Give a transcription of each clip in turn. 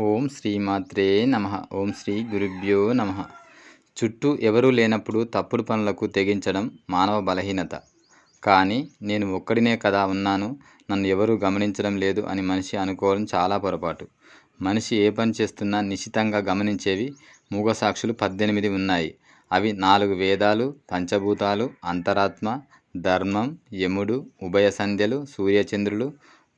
ఓం శ్రీమాత్రే నమ. ఓం శ్రీ గురుభ్యో నమ. చుట్టూ ఎవరూ లేనప్పుడు తప్పుడు పనులకు తెగించడం మానవ బలహీనత. కానీ నేను ఒక్కడినే కదా ఉన్నాను నన్ను ఎవరూ గమనించడం లేదు అని మనిషి అనుకోవడం చాలా పొరపాటు. మనిషి ఏ పని చేస్తున్నా నిశితంగా గమనించేవి మూగసాక్షులు పద్దెనిమిది ఉన్నాయి. అవి నాలుగు వేదాలు పంచభూతాలు అంతరాత్మ ధర్మం యముడు ఉభయ సంధ్యలు సూర్యచంద్రులు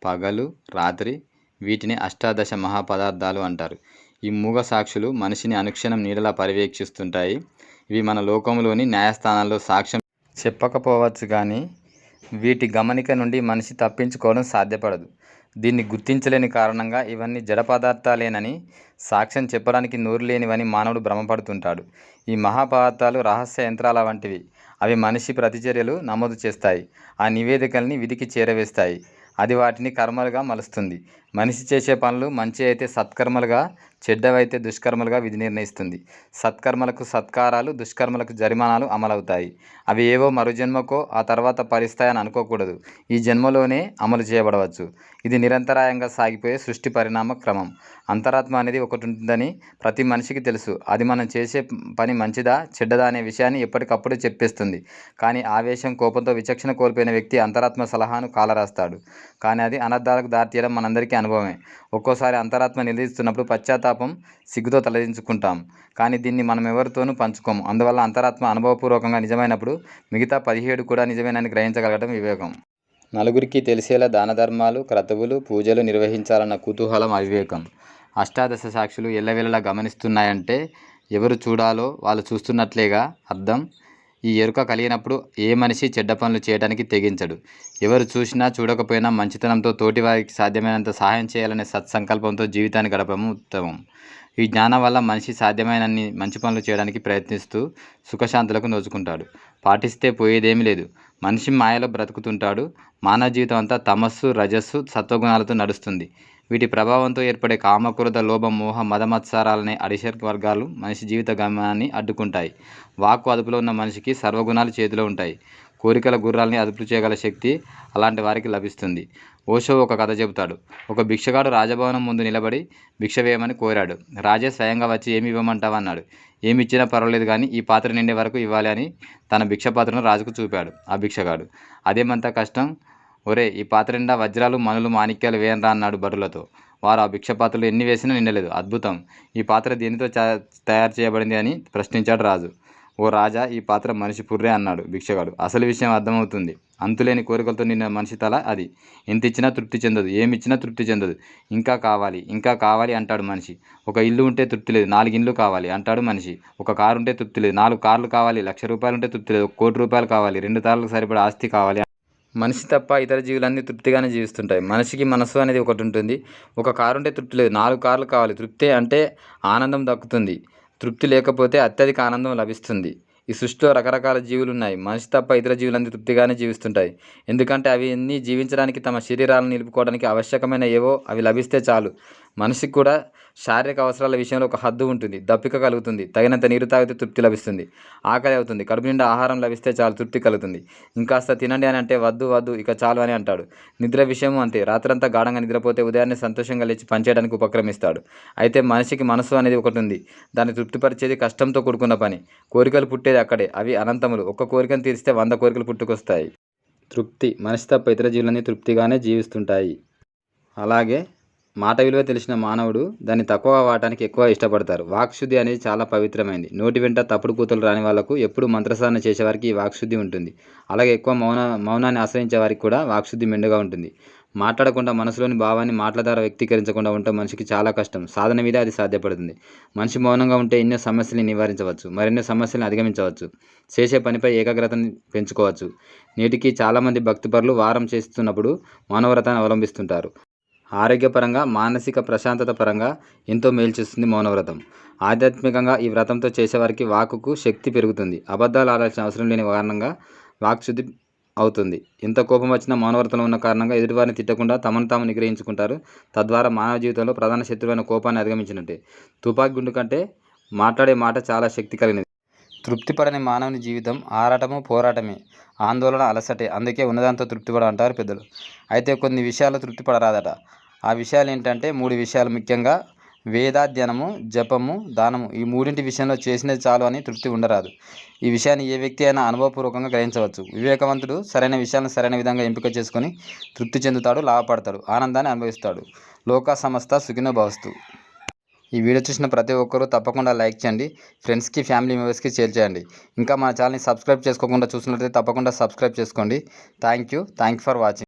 పగలు రాత్రి వీటిని అష్టాదశ మహాపదార్థాలు అంటారు. ఈ మూగ సాక్షులు మనిషిని అనుక్షణం నీడలా పర్యవేక్షిస్తుంటాయి. ఇవి మన లోకంలోని న్యాయస్థానాల్లో సాక్ష్యం. చెప్పకపోవచ్చు కానీ వీటి గమనిక నుండి మనిషి తప్పించుకోవడం సాధ్యపడదు. దీన్ని గుర్తించలేని కారణంగా ఇవన్నీ జడ పదార్థాలేనని సాక్ష్యం చెప్పడానికి నోరు లేనివని మానవుడు భ్రమపడుతుంటాడు. ఈ మహాపదార్థాలు రహస్య యంత్రాల వంటివి. అవి మనిషి ప్రతిచర్యలు నమోదు చేస్తాయి. ఆ నివేదికల్ని విధికి చేరవేస్తాయి. అది వాటిని కర్మలుగా మలుస్తుంది. మనిషి చేసే పనులు మంచి అయితే సత్కర్మలుగా చెడ్డవైతే దుష్కర్మలుగా విధి నిర్ణయిస్తుంది. సత్కర్మలకు సత్కారాలు దుష్కర్మలకు జరిమానాలు అమలవుతాయి. అవి ఏవో మరు జన్మకో ఆ తర్వాత పరిస్తాయని అనుకోకూడదు. ఈ జన్మలోనే అమలు చేయబడవచ్చు. ఇది నిరంతరాయంగా సాగిపోయే సృష్టి పరిణామ క్రమం. అంతరాత్మ అనేది ఒకటి ఉంటుందని ప్రతి మనిషికి తెలుసు. అది మనం చేసే పని మంచిదా చెడ్డదా అనే విషయాన్ని ఎప్పటికప్పుడు చెప్పేస్తుంది. కానీ ఆవేశం కోపంతో విచక్షణ కోల్పోయిన వ్యక్తి అంతరాత్మ సలహాను కాలరాస్తాడు. కానీ అది అనర్థాలకు దారితీయడం మనందరికీ అనుభవమే. ఒక్కోసారి అంతరాత్మ నిలదీస్తున్నప్పుడు పశ్చాత్తాపం సిగ్గుతో తలదించుకుంటాం. కానీ దీన్ని మనం ఎవరితోనూ పంచుకోము. అందువల్ల అంతరాత్మ అనుభవపూర్వకంగా నిజమైనప్పుడు మిగతా పదిహేడు కూడా నిజమేనని గ్రహించగలగడం వివేకం. నలుగురికి తెలిసేలా దానధర్మాలు క్రతువులు పూజలు నిర్వహించాలన్న కుతూహలం అవివేకం. అష్టాదశ సాక్షులు ఎల్లవేళలా గమనిస్తున్నాయంటే ఎవరు చూడాలో వాళ్ళు చూస్తున్నట్లేగా అర్థం ఈ ఎరుక కలిగినప్పుడు ఏ మనిషి చెడ్డ పనులు చేయడానికి తెగించడు. ఎవరు చూసినా చూడకపోయినా మంచితనంతో తోటివారికి సాధ్యమైనంత సహాయం చేయాలనే సత్సంకల్పంతో జీవితాన్ని గడపడం ఉత్తమం. ఈ జ్ఞానం వల్ల మనిషి సాధ్యమైనన్ని మంచి పనులు చేయడానికి ప్రయత్నిస్తూ సుఖశాంతులకు నోచుకుంటాడు. పాటిస్తే పోయేదేమీ లేదు. మనిషి మాయలో బ్రతుకుతుంటాడు. మానవ జీవితం అంతా తమస్సు రజస్సు సత్వగుణాలతో నడుస్తుంది. వీటి ప్రభావంతో ఏర్పడే కామక్రోధ లోభ మోహ మదమత్సారాలనే అడిషర్ వర్గాలు మనిషి జీవిత గమనాన్ని అడ్డుకుంటాయి. వాక్కు అదుపులో ఉన్న మనిషికి సర్వగుణాలు చేతిలో ఉంటాయి. కోరికల గుర్రాల్ని అదుపు చేయగల శక్తి అలాంటి వారికి లభిస్తుంది. ఓషో ఒక కథ చెబుతాడు. ఒక భిక్షగాడు రాజభవనం ముందు నిలబడి భిక్ష వేయమని కోరాడు. రాజే స్వయంగా వచ్చి ఏమి ఇవ్వమంటావు అన్నాడు. ఏమి ఇచ్చినా పర్వాలేదు కానీ ఈ పాత్ర నిండే వరకు ఇవ్వాలి అని తన భిక్ష పాత్రను రాజుకు చూపాడు ఆ భిక్షగాడు. అదేమంత కష్టం? ఒరే ఈ పాత్ర నిండా వజ్రాలు మనులు మాణిక్యాలు వేయనరా అన్నాడు బరులతో వారు ఆ భిక్ష పాత్రలు ఎన్ని వేసినా నిండలేదు. అద్భుతం. ఈ పాత్ర దేనితో తయారు చేయబడింది అని ప్రశ్నించాడు రాజు. ఓ రాజా ఈ పాత్ర మనిషి పుర్రే అన్నాడు భిక్షగాడు. అసలు విషయం అర్థమవుతుంది. అంతులేని కోరికలతో నిన్న మనిషి తల అది. ఎంత ఇచ్చినా తృప్తి చెందదు ఏమిచ్చినా తృప్తి చెందదు. ఇంకా కావాలి ఇంకా కావాలి అంటాడు మనిషి. ఒక ఇల్లు ఉంటే తృప్తి లేదు నాలుగు ఇండ్లు కావాలి అంటాడు మనిషి. ఒక కారు ఉంటే తృప్తి లేదు నాలుగు కార్లు కావాలి లక్ష రూపాయలు ఉంటే తృప్తి లేదు ఒక కోటి రూపాయలు కావాలి రెండు తాళ్ళకు సరిపడే ఆస్తి కావాలి మనిషి తప్ప ఇతర జీవులన్నీ తృప్తిగానే జీవిస్తుంటాయి. మనిషికి మనసు అనేది ఒకటి ఉంటుంది. ఒక కారు ఉంటే తృప్తి లేదు నాలుగు కార్లు కావాలి తృప్తి అంటే ఆనందం దక్కుతుంది. తృప్తి లేకపోతే అత్యధిక ఆనందం లభిస్తుంది. ఈ సృష్టిలో రకరకాల జీవులు ఉన్నాయి మనిషి తప్ప ఇతర జీవులన్నీ తృప్తిగానే జీవిస్తుంటాయి. ఎందుకంటే అవి అన్నీ జీవించడానికి తమ శరీరాలను నిలుపుకోవడానికి ఆవశ్యకమైన ఏవో అవి లభిస్తే చాలు. మనిషికి కూడా శారీరక అవసరాల విషయంలో ఒక హద్దు ఉంటుంది దప్పిక కలుగుతుంది తగినంత నీరు తాగితే తృప్తి లభిస్తుంది ఆకలి అవుతుంది కడుపు నిండా ఆహారం లభిస్తే చాలు తృప్తి కలుగుతుంది. ఇంకాస్త తినండి అని అంటే వద్దు వద్దు ఇక చాలు అని అంటాడు. నిద్ర విషయము అంతే రాత్రంతా గాఢంగా నిద్రపోతే ఉదయాన్నే సంతోషంగా లేచి పనిచేయడానికి ఉపక్రమిస్తాడు. అయితే మనిషికి మనసు అనేది ఒకటి ఉంది దాన్ని తృప్తిపరిచేది కష్టంతో కూడుకున్న పని. కోరికలు పుట్టేది అక్కడే అవి అనంతములు. ఒక్క కోరికను తీరిస్తే వంద కోరికలు పుట్టుకొస్తాయి. తృప్తి మనిషి తప్ప ఇతర జీవులన్నీ తృప్తిగానే జీవిస్తుంటాయి. అలాగే మాట విలువ తెలిసిన మానవుడు దాన్ని తక్కువ వాడటానికి ఎక్కువ ఇష్టపడతారు. వాక్శుద్ధి అనేది చాలా పవిత్రమైంది. నోటి వెంట తప్పుడు కూతులు రాని వాళ్ళకు ఎప్పుడు మంత్రసాధన చేసేవారికి ఈ వాక్శుద్ధి ఉంటుంది. అలాగే ఎక్కువ మౌన మౌనాన్ని ఆశ్రయించే వారికి కూడా వాక్శుద్ధి మెండుగా ఉంటుంది. మాట్లాడకుండా మనసులోని భావాన్ని మాటల ద్వారా వ్యక్తీకరించకుండా ఉండటం మనిషికి చాలా కష్టం. సాధన మీద అది సాధ్యపడుతుంది. మనిషి మౌనంగా ఉంటే ఎన్నో సమస్యల్ని నివారించవచ్చు. మరెన్నో సమస్యలను అధిగమించవచ్చు. చేసే పనిపై ఏకాగ్రతను పెంచుకోవచ్చు. నేటికి చాలామంది భక్తిపరులు వారం చేస్తున్నప్పుడు మౌనవ్రతాన్ని అవలంబిస్తుంటారు. ఆరోగ్యపరంగా మానసిక ప్రశాంతత పరంగా ఎంతో మేలు చేస్తుంది మౌనవ్రతం. ఆధ్యాత్మికంగా ఈ వ్రతంతో చేసేవారికి వాక్కుకు శక్తి పెరుగుతుంది. అబద్ధాలు ఆడాల్సిన అవసరం లేని కారణంగా వాక్శుద్ధి అవుతుంది. ఎంత కోపం వచ్చినా మౌనవ్రతంలో ఉన్న కారణంగా ఎదుటివారిని తిట్టకుండా తమను తాము నిగ్రహించుకుంటారు. తద్వారా మానవ జీవితంలో ప్రధాన శత్రువైన కోపాన్ని అధిగమించినట్టే. తుపాకీ గుండు కంటే మాట్లాడే మాట చాలా శక్తి కలిగినది. తృప్తిపడని మానవుని జీవితం ఆరాటము పోరాటమే. ఆందోళన అలసటే. అందుకే ఉన్నదాంతో తృప్తిపడ అంటారు పెద్దలు. అయితే కొన్ని విషయాలు తృప్తిపడరాదట. ఆ విషయాలు ఏంటంటే మూడు విషయాలు ముఖ్యంగా వేదాధ్యనము జపము దానము ఈ మూడింటి విషయంలో చేసినది చాలు అని తృప్తి ఉండరాదు. ఈ విషయాన్ని ఏ వ్యక్తి అయినా అనుభవపూర్వకంగా గ్రహించవచ్చు. వివేకవంతుడు సరైన విషయాలను సరైన విధంగా ఎంపిక చేసుకొని తృప్తి చెందుతాడు లాభపడతాడు ఆనందాన్ని అనుభవిస్తాడు. లోక సమస్త సుఖినో భవస్తు. ఈ వీడియో చూసిన ప్రతి ఒక్కరూ తప్పకుండా లైక్ చేయండి ఫ్రెండ్స్కి ఫ్యామిలీ మెంబర్స్కి షేర్ చేయండి. ఇంకా మా ఛానల్ని సబ్స్క్రైబ్ చేసుకోకుండా చూసినట్లయితే తప్పకుండా సబ్స్క్రైబ్ చేసుకోండి. Thank you thank for watching.